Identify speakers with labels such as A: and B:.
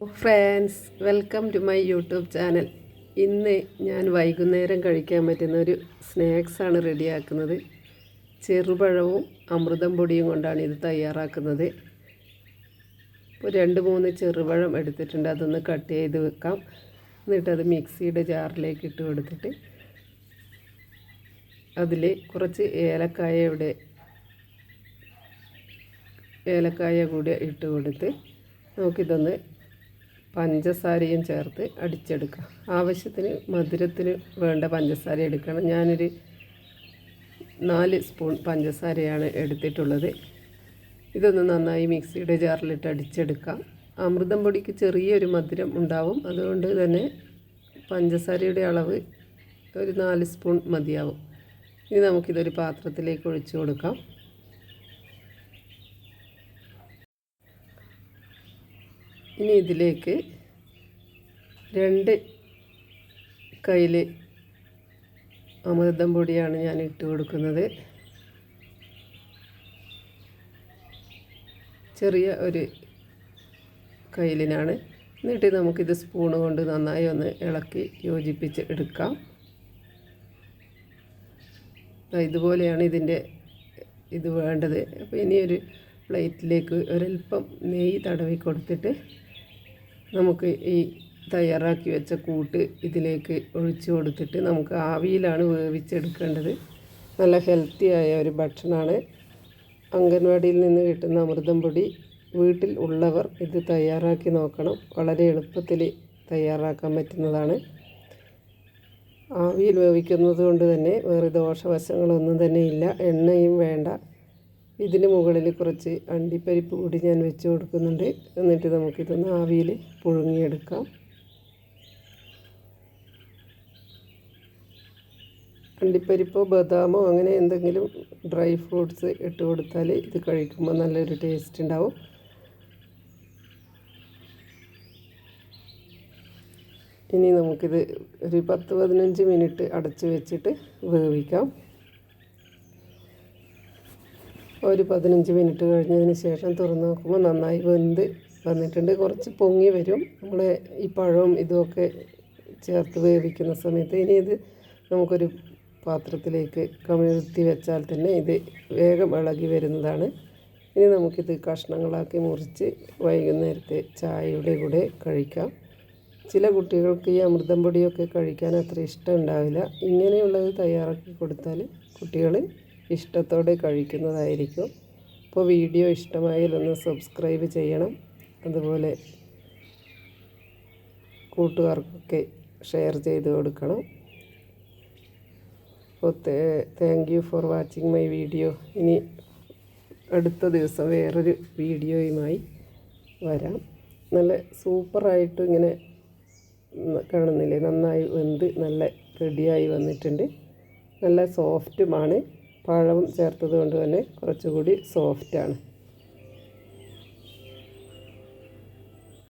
A: Friends welcome to my YouTube channel ഇന്ന് ഞാൻ വൈകുന്നേരം കഴിക്കാൻ പറ്റുന്ന ഒരു സ്നാക്സാണ് റെഡിയാക്കുന്നത്. ചെറുപഴവും അമൃതം പൊടിയും കൊണ്ടാണ് ഇത് തയ്യാറാക്കുന്നത്. ഇപ്പോൾ രണ്ട് മൂന്ന് ചെറുപഴം എടുത്തിട്ടുണ്ട്. അതൊന്ന് കട്ട് ചെയ്ത് വെക്കാം. എന്നിട്ടത് മിക്സിയുടെ ജാറിലേക്ക് ഇട്ട് കൊടുത്തിട്ട് അതിൽ കുറച്ച് ഏലക്കായ ഇവിടെ ഏലക്കായ കൂടി ഇട്ട് കൊടുത്ത് നമുക്കിതൊന്ന് പഞ്ചസാരയും ചേർത്ത് അടിച്ചെടുക്കുക. ആവശ്യത്തിന് മധുരത്തിന് വേണ്ട പഞ്ചസാര എടുക്കണം. ഞാനൊരു നാല് സ്പൂൺ പഞ്ചസാരയാണ് എടുത്തിട്ടുള്ളത്. ഇതൊന്ന് നന്നായി മിക്സിയുടെ ജാറിലിട്ട് അടിച്ചെടുക്കാം അമൃതം പൊടിക്ക് ചെറിയൊരു മധുരം ഉണ്ടാവും. അതുകൊണ്ട് തന്നെ പഞ്ചസാരയുടെ അളവ് ഒരു നാല് സ്പൂൺ മതിയാവും. ഇനി നമുക്കിതൊരു പാത്രത്തിലേക്ക് ഒഴിച്ചു കൊടുക്കാം. ഇനി ഇതിലേക്ക് രണ്ട് കയ്യിൽ അമൃതം പൊടിയാണ് ഞാൻ ഇട്ട് കൊടുക്കുന്നത്. ചെറിയ ഒരു കയ്യിലിനാണ്. എന്നിട്ട് നമുക്കിത് സ്പൂൺ കൊണ്ട് നന്നായി ഒന്ന് ഇളക്കി യോജിപ്പിച്ച് എടുക്കാം. ഇതുപോലെയാണ് ഇതിന്റെ ഇത് വേണ്ടത്. അപ്പോൾ ഇനിയൊരു പ്ലേറ്റിലേക്ക് ഒരൽപ്പം നെയ്യ് തടവി കൊടുത്തിട്ട് നമുക്ക് ഈ തയ്യാറാക്കി വെച്ച കൂട്ട് ഇതിലേക്ക് ഒഴിച്ചു കൊടുത്തിട്ട് നമുക്ക് ആവിയിലാണ് വേവിച്ചെടുക്കേണ്ടത്. നല്ല ഹെൽത്തി ആയ ഒരു ഭക്ഷണമാണ്. അംഗൻവാടിയിൽ നിന്ന് കിട്ടുന്ന അമൃതം പൊടി വീട്ടിൽ ഉള്ളവർ ഇത് തയ്യാറാക്കി നോക്കണം. വളരെ എളുപ്പത്തിൽ തയ്യാറാക്കാൻ പറ്റുന്നതാണ്. ആവിയിൽ വേവിക്കുന്നത് കൊണ്ട് തന്നെ വേറെ ദോഷവശങ്ങളൊന്നും തന്നെ ഇല്ല. എണ്ണയും വേണ്ട. ഇതിന് മുകളിൽ കുറച്ച് അണ്ടിപ്പരിപ്പ് കൂടി ഞാൻ വെച്ച് കൊടുക്കുന്നുണ്ട്. എന്നിട്ട് നമുക്കിതൊന്ന് ആവിയിൽ പുഴുങ്ങിയെടുക്കാം. അണ്ടിപ്പരിപ്പോ ബദാമോ അങ്ങനെ എന്തെങ്കിലും ഡ്രൈ ഫ്രൂട്ട്സ് ഇട്ട് കൊടുത്താൽ ഇത് കഴിക്കുമ്പോൾ നല്ലൊരു ടേസ്റ്റ് ഉണ്ടാവും. ഇനി നമുക്കിത് ഒരു പത്ത് പതിനഞ്ച് മിനിറ്റ് അടച്ച് വെച്ചിട്ട് വേവിക്കാം. ഒരു പതിനഞ്ച് മിനിറ്റ് കഴിഞ്ഞതിന് ശേഷം തുറന്ന് നോക്കുമ്പോൾ നന്നായി വെന്ത് വന്നിട്ടുണ്ട്. കുറച്ച് പൊങ്ങി വരും. നമ്മൾ ഈ പഴവും ഇതുമൊക്കെ ചേർത്ത് വേവിക്കുന്ന സമയത്ത് ഇനി ഇത് നമുക്കൊരു പാത്രത്തിലേക്ക് കമിഴ്ത്തി വെച്ചാൽ തന്നെ ഇത് വേഗം ഇളകി വരുന്നതാണ്. ഇനി നമുക്കിത് കഷ്ണങ്ങളാക്കി മുറിച്ച് വൈകുന്നേരത്തെ ചായയുടെ കൂടെ കഴിക്കാം. ചില കുട്ടികൾക്ക് ഈ അമൃതം പൊടിയൊക്കെ കഴിക്കാൻ അത്ര ഇഷ്ടം ഉണ്ടാവില്ല. ഇങ്ങനെയുള്ളത് തയ്യാറാക്കി കൊടുത്താൽ കുട്ടികൾ ഇഷ്ടത്തോടെ കഴിക്കുന്നതായിരിക്കും. അപ്പോൾ വീഡിയോ ഇഷ്ടമായാൽ ഒന്ന് സബ്സ്ക്രൈബ് ചെയ്യണം. അതുപോലെ കൂട്ടുകാർക്കൊക്കെ ഷെയർ ചെയ്ത് കൊടുക്കണം. അപ്പോൾ thank you for watching my video ഇനി അടുത്ത ദിവസം വേറൊരു വീഡിയോയുമായി വരാം. നല്ല സൂപ്പറായിട്ട് ഇങ്ങനെ കാണുന്നില്ലേ? നന്നായി വെന്ത് നല്ല റെഡിയായി വന്നിട്ടുണ്ട്. നല്ല സോഫ്റ്റുമാണ്. പഴവും ചേർത്തത് കൊണ്ട് തന്നെ കുറച്ചുകൂടി സോഫ്റ്റാണ്